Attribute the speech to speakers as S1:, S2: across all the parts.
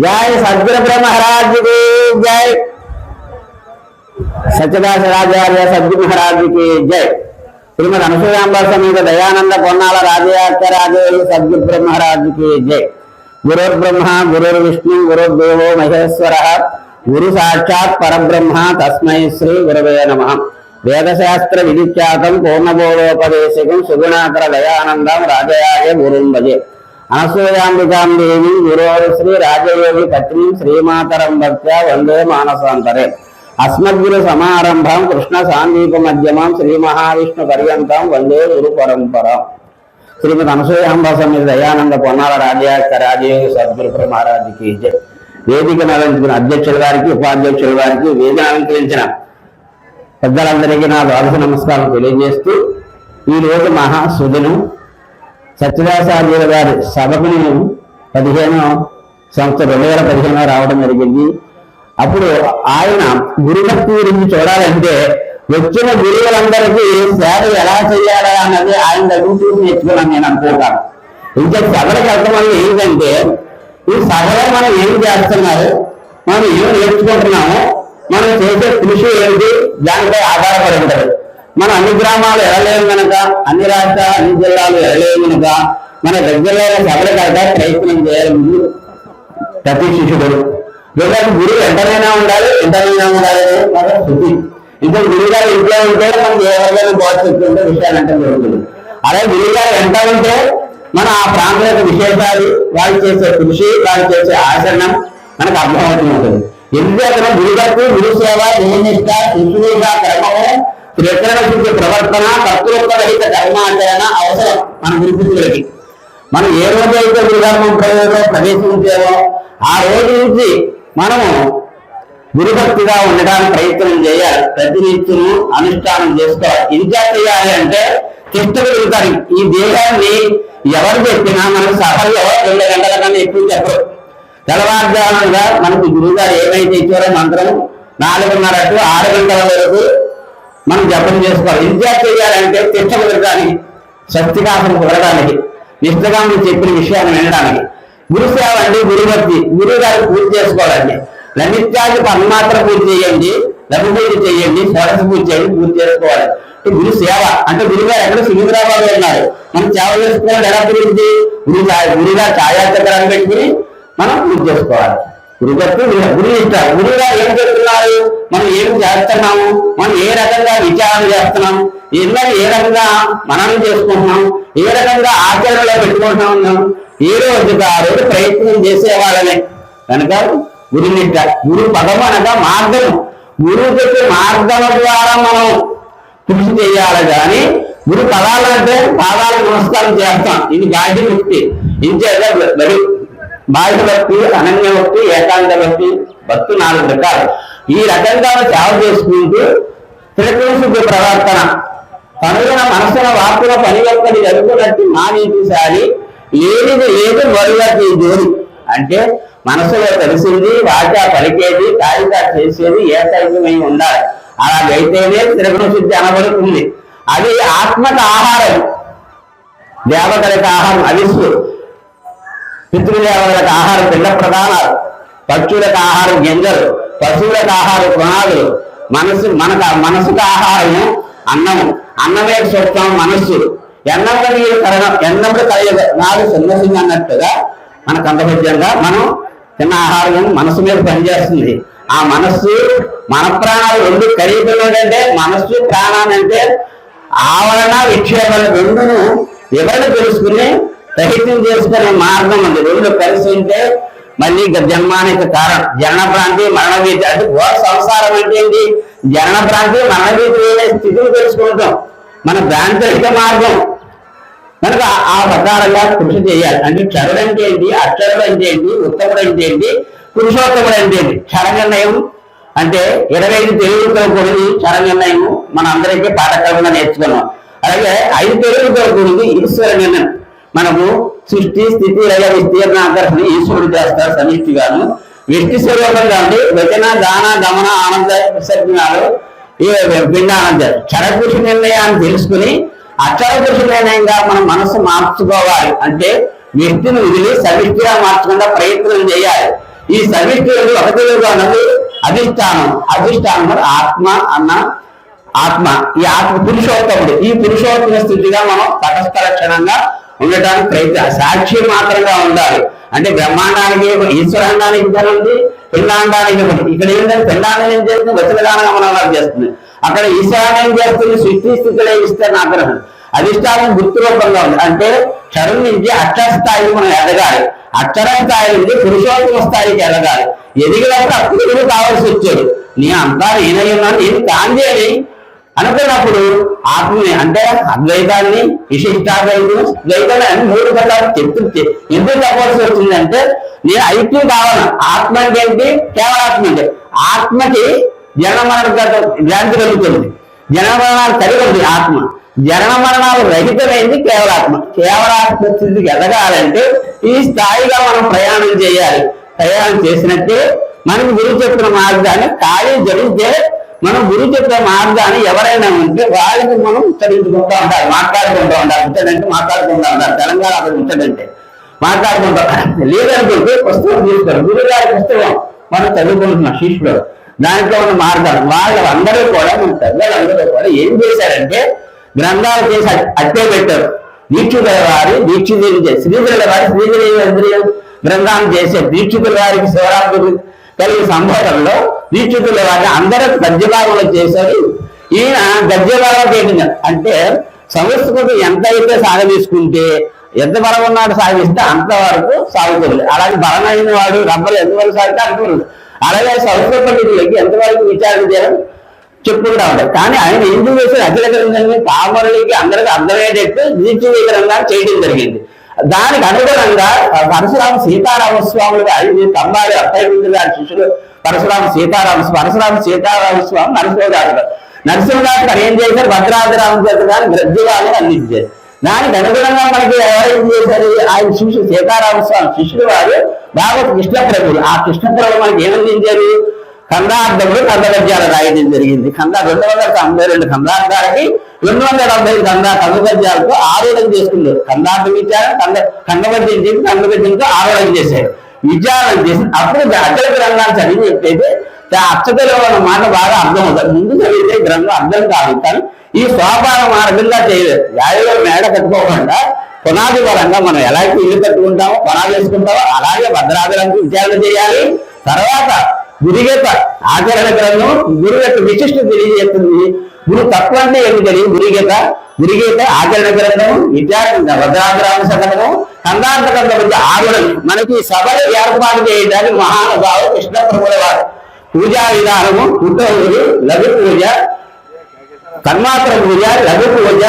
S1: जय सदगुरु महाराज जी की जय। सचदास राजार्य सदगुरु महाराज जी की जय। श्रीमद अनुसूयांबर समेत दयानंद कोनाल राजयाचार्य सदगुरु ब्रह्म महाराज जी की जय। गुरु ब्रह्मा गुरु विष्णु गुरु गुरुर्देवो महेश्वर। गुरु साक्षात परब्रह्म, तस्म श्री गुरव नम। वेदशास्त्र विधिख्यात पूर्णबोधोपदेशिकं सुगुणाकर दयानंदम राजे गुरु भजे। అనసూయాంబికాం దేవి శ్రీ రాజయోగి పత్ని శ్రీమాతరం భక్త్యా వందే మానసాంతరే. అస్మద్గురు సమారంభం కృష్ణ సాందీప మధ్యమం శ్రీ మహావిష్ణు పర్యంతం వందే గురు పరంపరం. శ్రీమతి అనసూయాంబ సమేత దయానంద పొన్నాల రాజయాక రాజయోగి సద్గురు మహారాజుకి వేదిక నలంచుకున్న అధ్యక్షుల వారికి ఉపాధ్యక్షుల వారికి వేదిక అలంకరించిన పెద్దలందరికీ నా ద్వాదశ నమస్కారం తెలియజేస్తూ ఈ రోజు మహాసుదినం సత్యదాసార్యుల గారి సభకు నేను పదిహేను సంవత్సరం రెండు వేల పదిహేను రావడం జరిగింది. అప్పుడు ఆయన గురుభక్తి గురించి చూడాలంటే వచ్చిన గురువులందరికీ సేవ ఎలా చేయాలా అన్నది ఆయన దగ్గర చూసి నేర్చుకున్నాను నేను అనుకుంటాను ఇంకా సభలకు అర్థమైంది ఏంటంటే ఈ సభలో మనం ఏం చేస్తున్నారు మనం ఏం నేర్చుకుంటున్నాము? మనం చేసే కృషి ఏంటి దానిపై ఆధారపడి ఉంటారు మన అన్ని గ్రామాలు ఎడలేము కనుక అన్ని రాష్ట్రాలు అన్ని జిల్లాలు ఎడలేము కనుక మన దగ్గరలో సభలకు ప్రయత్నం చేయాలి ముందు. ప్రతి శిష్యుడు. వీళ్ళకి గురువు ఎంతనైనా ఉండాలి ఎంతనైనా ఉండాలి శుద్ధి ఇంకా గురువు గారు ఇంట్లో ఉంటే మనకి ఎవరికైనా బాగా చెప్తుంటే విషయాలు అంటే జరుగుతుంది. అలాగే గురువు గారు ఎంత ఉంటే మన ఆ ప్రాంతం యొక్క విశేషాలు వాళ్ళు చేసే కృషి వాళ్ళు చేసే ఆచరణం మనకు అర్థమవుతూ ఉంటుంది. ఎందుకంటే గురుగారికి గురు సేవ నియమిష్ట శిశువుగా కర్మము త్రికరణ శుద్ధి ప్రవర్తన కర్తృత్వరహిత కర్మాచరణ అవసరం మన గురుపుత్రులకి మనం ఏ రోజు అయితే గురుధర్మం ప్రయోగంలో ప్రవేశించామో ఆ రోజు నుంచి మనము గురుభక్తిగా ఉండడానికి ప్రయత్నం చేయాలి ప్రతినిత్యము అనుష్ఠానం చేసుకోవాలి. ఇంకా చేయాలి అంటే తిష్టగలుగుతారు ఈ దేహాన్ని ఎవరు చెప్పినా మన సభలో రెండు గంటల కన్నా ఎక్కువ చెప్పరు. తెల్లవారుజాముగా మనకు గురువుగారు ఏమైతే ఇచ్చారో మంత్రం నాలుగున్నర టు ఆరు గంటల వరకు మనం జపం చేసుకోవాలి. ఇంకా చేయాలంటే తిష్టగలుగుతానికి శక్తికాసం కుదరడానికి నిష్ఠగా మీరు చెప్పిన విషయాన్ని వినడానికి. గురుసేవ అంటే గురుభక్తి. గురువు గారు పూజ చేసుకోవాలండి. లభిత్యాది పరమాత్ర పూజ చేయండి లఘు పూజ చేయండి సరస్సు పూజ చేయండి పూజ చేసుకోవాలి. అంటే గురు సేవ. అంటే గురుగారు ఎక్కడ సుమిత్రాబాద్ ఉన్నారు? మనం సేవ చేసుకోవాలి ఎలా గురించి? గురు గురుగారు ఛాయాచక్రాన్ని పెట్టుకుని మనం పూజ చేసుకోవాలి. గురుగత్తు గురువు ఇస్తారు గురువుగా ఏం చెప్తున్నారు మనం ఏం చేస్తున్నాము? మనం ఏ రకంగా విచారణ చేస్తున్నాం? ఇలా ఏ రకంగా మననం చేసుకుంటున్నాం? ఏ రకంగా ఆచరణలో పెట్టుకుంటున్నాం ఉన్నాం ఏ రోజు ఆ రోజు ప్రయత్నం చేసేవాళ్ళని కనుక గురునిట్ట గురు పదం అనగా మార్గం గురువు చెప్పే మార్గం ద్వారా మనం కృషి చేయాలి కానీ గురు పదాలు అంటే పాదాలు నమస్కారం చేస్తాం. ఇది గాడి భక్తి ఇంచేత బలి బాహ్య భక్తి అనన్య భక్తి ఏకాంత భక్తి భక్తి నాలుగు రకాలు. ఈ రకంగా సేవ చేసుకుంటూ త్రికరణ శుద్ధి ప్రవర్తన. తనుగున మనసున వార్తల పని ఒక్కటి జరుగుతున్నట్టు మా ఏది ఏది లేదు మరుగతి జోడి అంటే మనసులో తెలిసింది వాచ పలికేది కారిక చేసేది ఏకైకమై ఉండాలి. అలాగైతేనే త్రిగుణ శుద్ధి అనబడుతుంది. అది ఆత్మక ఆహారం. దేవతలకు ఆహారం అవిస్సు పితృదేవతలకు ఆహారం పిల్ల ప్రధానాలు. పక్షులకు ఆహారం గింజలు పశువులకు ఆహారం పునాదులు. మనసు మనకు మనసుకు ఆహారము అన్నము. అన్నమే స్వప్నం మనస్సు. ఎన్నముడు నీరు కరణం ఎన్నముడు కలియదు నాడు సన్యాసింగ్ అన్నట్టుగా మనకు అంతపద్యంగా మనం తిన్న ఆహారం మనసు మీద పనిచేస్తుంది. ఆ మనస్సు మన ప్రాణాలు రెండు కలిగిపోయినాడంటే మనస్సు ప్రాణాన్ని అంటే ఆవరణ విక్షేపణ రెండును ఎవరిని తెలుసుకుని ప్రయత్నం చేసుకునే మార్గం ఉంది. రెండు కలిసి ఉంటే మళ్ళీ ఇక జన్మానికి కారణం. జనన ప్రాంతి మరణ భీతి. అంటే ఘోర సంసారం అంటే ఏంటి? జనన ప్రాంతి మరణ భీతి స్థితిని తెలుసుకుంటాం. మన భ్రాంతిక మార్గం. కనుక ఆ ప్రకారంగా కృషి చేయాలి. అంటే క్షరుడు అంటే ఏంటి? అక్షరుడు అంటే ఏంటి? ఉత్తముడు అంటే ఏంటి? పురుషోత్తముడు అంటే ఏంటి? క్షర నిర్ణయం. అంటే ఇరవై ఐదు తెలుగులతో కూడింది క్షర నిర్ణయం. మన అందరికీ పాఠక్రమంగా నేర్చుకున్నాం. అలాగే ఐదు తెలుగులతో కూడింది ఈశ్వర నిర్ణయం. మనకు సృష్టి స్థితి లయ విస్తీర్ణ ఆకర్షణ ఈశ్వరుడు చేస్తారు సమిష్టిగాను వ్యక్తి స్వరూపంగా ఉండి వచన దాన గమన ఆనంద విసర్జనాలు ఈ పిండానంద క్షరపురుష నిర్ణయాన్ని తెలుసుకుని అక్షరపురుష నిర్ణయంగా మనం మనసు మార్చుకోవాలి. అంటే వ్యక్తిని వదిలి సమిష్టిగా మార్చకుండా ప్రయత్నం చేయాలి. ఈ సమిష్టి ఒకటి అన్నది అధిష్టానం. అధిష్టానం ఆత్మ అన్న ఆత్మ. ఈ ఆత్మ పురుషోత్తముడు. ఈ పురుషోత్తమ స్థితిగా మనం తటస్థ లక్షణంగా ఉండటానికి ప్రయత్నం. సాక్షి మాత్రంగా ఉండాలి. అంటే బ్రహ్మాండానికి ఈశ్వరాండానికి ధనం ఉంది పిండాండానికి ఇక్కడ ఏంటంటే పిండాండం ఏం చేస్తుంది? వచనదాన గమనాలు చేస్తుంది. అక్కడ ఈశ్వరాన్ని ఏం చేస్తుంది? సృష్టి స్థితిలో ఇస్తే ఆగ్రహం. అధిష్టానం గుర్తు రూపంగా ఉంది. అంటే క్షరం నుంచి అక్షర స్థాయికి మనం ఎదగాలి. అక్షర స్థాయి నుంచి పురుషోత్తమ స్థాయికి ఎదగాలి. ఎదిగినప్పుడు అప్పుడు కావాల్సి వచ్చాడు. నీ అంతా నేనై ఉన్నాను నేను కాంతి అనుకున్నప్పుడు ఆత్మని అంటే అద్వైతాన్ని విశిష్టాద్వైతం ద్వైతాన్ని అని మూడు పదాలు చెప్తుంటే ఎందుకు చెప్పాల్సి వచ్చిందంటే నేను ఐక్యం కావాలి. ఆత్మ అంటే ఏంటి? కేవలాత్మ అంటే ఆత్మకి జనమరణ మరణ గ్రాంతి కలుగుతుంది. జనమరణాలు మరణాలు కలిగి ఉంది ఆత్మ జనన మరణాలు రహితమైంది కేవలాత్మ కేవలాత్మ స్థితికి ఎదగాలంటే ఈ స్థాయిగా మనం ప్రయాణం చేయాలి. ప్రయాణం చేసినట్టే మనకి గురువు చెప్పిన మార్గాన్ని ఖాళీ జరిగితే మనం గురువు చెప్పే మార్గాన్ని ఎవరైనా ఉంటే వాళ్ళకి మనం ఉత్తరించుకుంటూ ఉండాలి మాట్లాడుకుంటూ ఉండాలి. ఉత్తరంటే మాట్లాడుకుంటూ ఉండాలి. తెలంగాణ అక్కడ ఉత్తరంటే మాట్లాడుకుంటూ లేదనుకుంటే పుస్తకం తీసుకోరు గురువు గారి పుస్తకం మనం చదువుకుంటున్నాం శిష్యుడు దాంట్లో ఉన్న మార్గాలు. వాళ్ళందరూ కూడా మన పెద్దలందరూ కూడా ఏం చేశారంటే గ్రంథాలు చేసి అట్టే పెట్టారు. దీక్షితుల వారి దీక్షితులు శ్రీధరుల వారి శ్రీధరి గ్రంథాలు చేసే దీక్షితుల వారికి శివరాత్రి కలిగి సంబోధనలో దీక్షితుల వారిని అందరూ గద్యభాగంలో చేశారు. ఈయన గద్యభాగం చేయడం అంటే సంస్కృతి ఎంత అయితే సాగదీసుకుంటే ఎంత బలం ఉన్నాడు సాగిస్తే అంతవరకు సాగుతుంది అలాగే బలమైన వాడు రబ్బలు ఎంతవరకు సాగితే అంటున్నాడు అలాగే సంస్కృత పండితులకి ఎంతవరకు విచారణ చేయడం చెప్పుకుంటా ఉంటారు. కానీ ఆయన ఎందుకు చేసిన అఖిల గ్రంథాన్ని కామరులకి అందరికి అర్థమయ్యేటట్టు దీక్ష చేయడం జరిగింది. దానికి అనుగుణంగా పరశురామ సీతారామ స్వాములుగా ఇది తమ్మారి అత్తయ్య గారి శిష్యుడు పరశురామ సీతారామ పరశురామ సీతారామ స్వామి నరసింహదాసుడు నరసింహదాసు గారు ఏం చేశారు? భద్రాద్రామ చేత గారు గ్రద్దుగానే అందించారు. దానికి అనుగుణంగా మనకి ఎవరేం చేశారు? ఆయన శిష్యుడు సీతారామ స్వామి శిష్యుడు వారు. భాగవత కృష్ణప్రభుడు ఆ కృష్ణ కృష్ణప్రభు మనకి ఏమందించారు? ఖండార్థములు ఖండగద్యాలు రాయడం జరిగింది. ఖండ రెండు వందల తొంభై రెండు ఖండార్థాలకి రెండు వందల డెబ్బై ఖండ కందగద్యాలతో ఆరోగ్యం చేసుకున్నారు ఖండార్థం ఇచ్చారు కంద ఖండగద్యం చేసి కందగద్యంతో ఆరోగ్యం చేశారు. విచారణ చేసి అప్పుడు అచ్చల గ్రంథాలు చదివి చెప్పేది అచ్చతలో ఉన్న మాట బాగా అర్థం అవుతుంది. ముందు చదివితే గ్రంథం అర్థం కాదు. కానీ ఈ స్వాపార మార్గంగా చేయలేదు. యాయలో మేడ కట్టుకోకుండా పునాది పరంగా మనం ఎలా ఇల్లు కట్టుకుంటామో పునాది వేసుకుంటామో అలాగే భద్రాదులకు విచారణ చేయాలి. తర్వాత గురుగత ఆచరణ గ్రంథం గురువు యొక్క విశిష్ట తెలియజేస్తుంది. గురు తత్వం అంటే ఏమి తెలియదు గురిగేత ఆచరణ గ్రంథం విద్యార్థి భద్రాగ్రామ సంఘటము కందార్థ గ్రంథం ఆవరణం మనకి సభలు ఏర్పాటు చేయడానికి మహానుభావు కృష్ణ ప్రభుల వారు. పూజా విధానము పుట్టవులు లఘు పూజ కర్మాత్ర పూజ లఘు పూజ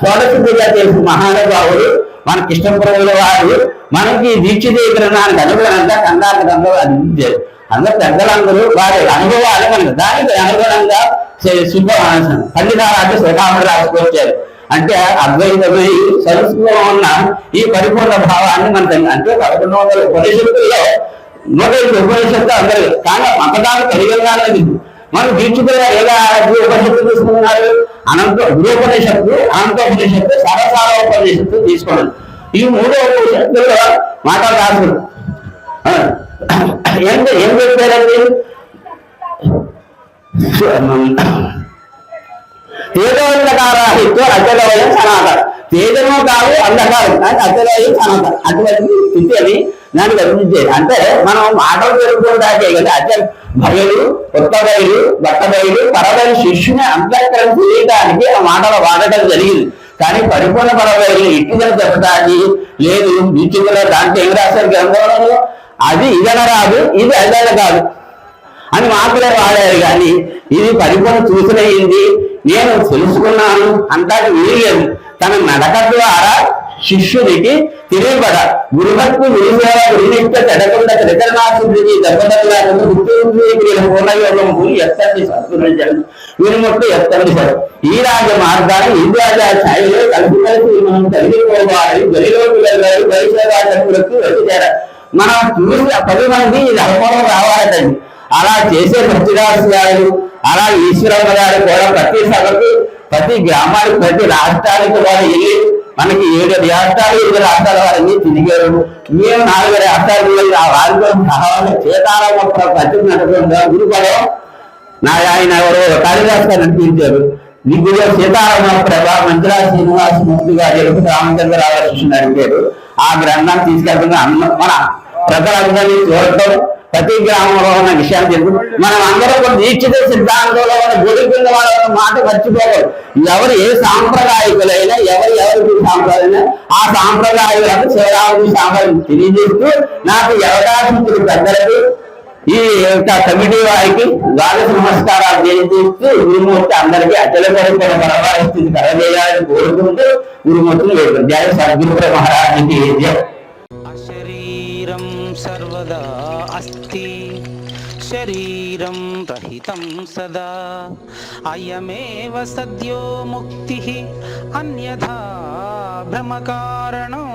S1: షోడశ పూజ చేసిన మహానుభావుడు మన కృష్ణపురముల వారు. మనకి దీక్ష గ్రంథానికి అనుగుణంగా కందార్థ గ్రంథం అందించారు. అందరు పెద్దలందరూ వారి అనుభవాలు మనకు. దానికి అనుగుణంగా చే- శుభ పండితారాజు శ్రీకాముడు రాసుకొచ్చారు అంటే అద్వైతమై సంస్కృతంలో ఉన్న ఈ పరిపూర్ణ భావాన్ని మనకు అంటే పదకొండు వందల ఉపనిషత్తుల్లో నూట ఎనిమిది ఉపనిషత్తు అందరూ. కానీ మతదాలు పరిగణాలని మనం దీక్షితులు ఎలా ఉపనిషత్తు తీసుకున్నారు? అనంత గురుపనిషత్తు అనంతోపనిషత్తు సరసార ఉపనిషత్తు తీసుకోండి ఈ మూడో ఉపనిషత్తుల్లో మాటలు రాసుకుంటారు ఏం ఏం చెప్పారండి? తేజోంధకారాహిత్వ అచలవయం సనాతన. తేజము కాదు అంధకారం కానీ అచలవయం సనాతన. అటువంటి స్థితి అని దాన్ని అందించేది అంటే మనం మాటలు పెరుగుతుంటాకే కదా అచల్ భయలు కొత్త బయలు బట్ట బయలు పరబయలు శిష్యుని అంతఃకరణ చేయడానికి ఆ మాటలు వాడటం జరిగింది. కానీ పరిపూర్ణ పరబయలు ఇటుదల చెప్పడానికి లేదు. బీచ్లో దాంట్లో ఏం రాశారు? గ్రంథంలో అది ఇదన రాదు? ఇది అదన కాదు? అని మాత్రమే వాడారు కానీ ఇది పరిపూర్ణ చూసినయింది నేను తెలుసుకున్నాను. అంటానికి వీలేదు తన నడక ద్వారా శిష్యుడికి తెలియబడ గురుభక్తి గురుసేవ గురునిష్ట చెడకుండా త్రికరణాశుద్ధికి దెబ్బతలాలను పూర్ణయోగము ఎత్తండి సత్పురించడం వినుముట్టు ఎత్తండి సార్ ఈ రాజ మార్గాన్ని ఈ రాజా ఛాయలో కలిసి కలిసి మనం కలిగిపోవాలి. గలిలోకి వెళ్ళాలి. పరిసేవాళ్ళకు వచ్చారు మన పది మంది ఇది అనుభవం రావాలండి. అలా చేసే భక్తిదాసు గారు అలా ఈశ్వరమ్మ గారు కూడా ప్రతి సభకు ప్రతి గ్రామానికి ప్రతి రాష్ట్రానికి వాళ్ళు వెళ్ళి మనకి ఏడు రాష్ట్రాలు ఏడు రాష్ట్రాల వారిని తిరిగారు. మేము నాలుగు రాష్ట్రాలు ఆ వారితో సహాయం చేతారామ పచ్చినటువంటి గురుపదం నా ఆయన ఎవరో కాళిదాస్ గారు నడిపించారు. దిగ్గులో సీతారామ ప్రభ మంత్రా శ్రీనివాస మూర్తి గారు ఎరుపు రామచంద్ర రాధాకృష్ణ అడిగారు ఆ గ్రంథాన్ని తీసుకెళ్తున్న మన ప్రజలందరినీ చూడటం ప్రతి గ్రామంలో ఉన్న విషయాలు తెలుసు మనం అందరం కూడా దీక్షిత సిద్ధాంతంలో ఉన్న గొడుగున్న వాళ్ళ మాట మర్చిపోకూడదు. ఎవరు ఏ సాంప్రదాయకులైనా ఎవరు ఎవరికి సాంప్రదాయమైనా ఆ సాంప్రదాయాలకు శ్రీరాముడి సాంప్రదాయం తెలియజేస్తూ నాకు ఈ అవకాశం పెద్దలకు ఈ యొక్క కమిటీ వారికి ద్వాదశ నమస్కారాలు తెలియజేస్తూ గురుమూర్తి అందరికీ అచల పరిపూర్ణ పరమాస్థితి కలవేయాలని కోరుకుంటూ గురుమూర్తిని వేడుకుంటారు జయ సద్గురు మహారాజుకి జయ
S2: అశరీరం సర్వదా అస్తి శరీరం రహితం సదా అయమేవ సద్యో ముక్తి అన్యథా భ్రమకారణం